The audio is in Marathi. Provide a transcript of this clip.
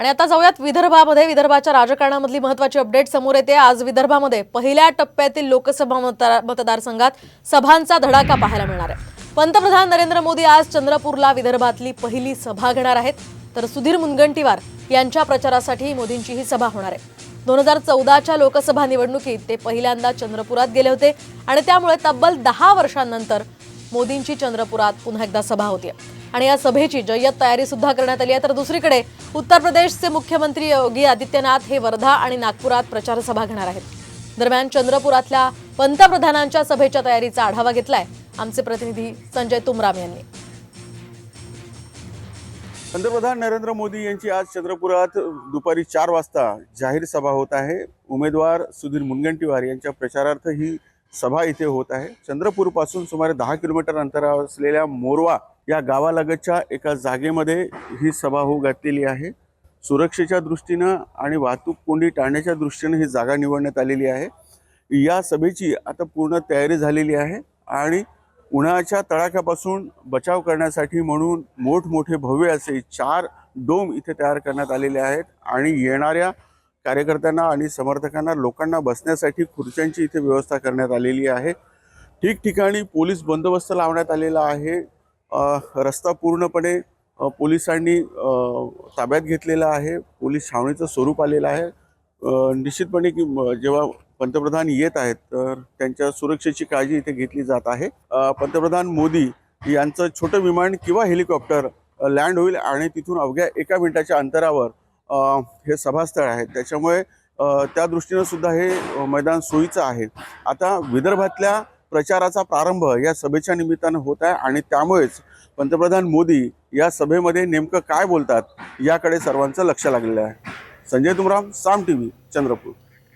आणि आता जाऊयात विदर्भामध्ये. विदर्भाच्या राजकारणामधली महत्वाची अपडेट समोर येते. आज विदर्भामध्ये पहिल्या टप्प्यातील लोकसभा मतदारसंघात सभांचा धडाका पाहायला मिळणार आहे. पंतप्रधान नरेंद्र मोदी आज चंद्रपूरला विदर्भातली पहिली सभा घेणार आहेत. तर सुधीर मुनगंटीवार यांच्या प्रचारासाठी मोदींची ही सभा होणार आहे. दोन हजार चौदाच्या लोकसभा निवडणुकीत ते पहिल्यांदा चंद्रपुरात गेले होते आणि त्यामुळे तब्बल दहा वर्षांनंतर मोदींची चंद्रपुरात पुन्हा एकदा सभा होती आणि या सभेची जय्यत तयारी सुद्धा करण्यात आली आहे. तर दुसरीकडे उत्तर प्रदेशचे मुख्यमंत्री योगी आदित्यनाथ हे वर्धा आणि नागपुरात प्रचार सभा घेणार आहेत. दरम्यान चंद्रपुरातल्या पंतप्रधानांच्या सभेच्या तयारीचा आढावा घेतलाय. आमचे प्रतिनिधी संजय तुमराम यांनी. पंतप्रधान नरेंद्र मोदी यांची आज चंद्रपुरात दुपारी चार वाजता जाहीर सभा होत आहे. उमेदवार सुधीर मुनगंटीवार यांच्या प्रचारार्थ ही सभा इथे होत आहे. चंद्रपूरपासून सुमारे दहा किलोमीटर अंतरावर असलेल्या मोरवा या गावालगतच्या एका जागेमध्ये ही सभा होऊ घातलेली आहे. सुरक्षेच्या दृष्टीनं आणि वाहतूक कोंडी टाळण्याच्या दृष्टीनं ही जागा निवडण्यात आलेली आहे. या सभेची आता पूर्ण तयारी झालेली आहे आणि उन्हाच्या तडाख्यापासून बचाव करण्यासाठी म्हणून मोठमोठे भव्य असे चार डोम इथे तयार करण्यात आलेले आहेत आणि येणाऱ्या कार्यकर्त्यांना आणि समर्थकांना लोकांना बसण्यासाठी खुर्च्यांची इथे व्यवस्था करण्यात आलेली आहे. ठिकठिकाणी पोलीस बंदोबस्त लावण्यात आलेला आहे. रस्ता पूर्णपणे पोलिसांनी ताब्यात घेतलेला आहे. पोलीस छावणीचं स्वरूप आलेलं आहे. निश्चितपणे की जेव्हा पंतप्रधान येत आहेत तर त्यांच्या सुरक्षेची काळजी इथे घेतली जात आहे. पंतप्रधान मोदी यांचं छोटं विमान किंवा हेलिकॉप्टर लँड होईल आणि तिथून अवघ्या एका मिनिटाच्या अंतरावर हे सभास्थळ आहे. त्याच्यामुळे त्या दृष्टीनं सुद्धा हे मैदान सोयीचं आहे. आता विदर्भातल्या प्रचाराचा प्रारंभ या सभेच्या निमित्तानं होत आहे आणि त्यामुळेच पंतप्रधान मोदी या सभेमध्ये नेमकं काय बोलतात याकडे सर्वांचं लक्ष लागलेलं आहे. Sanjay Tumram Saam T V Chandrapur.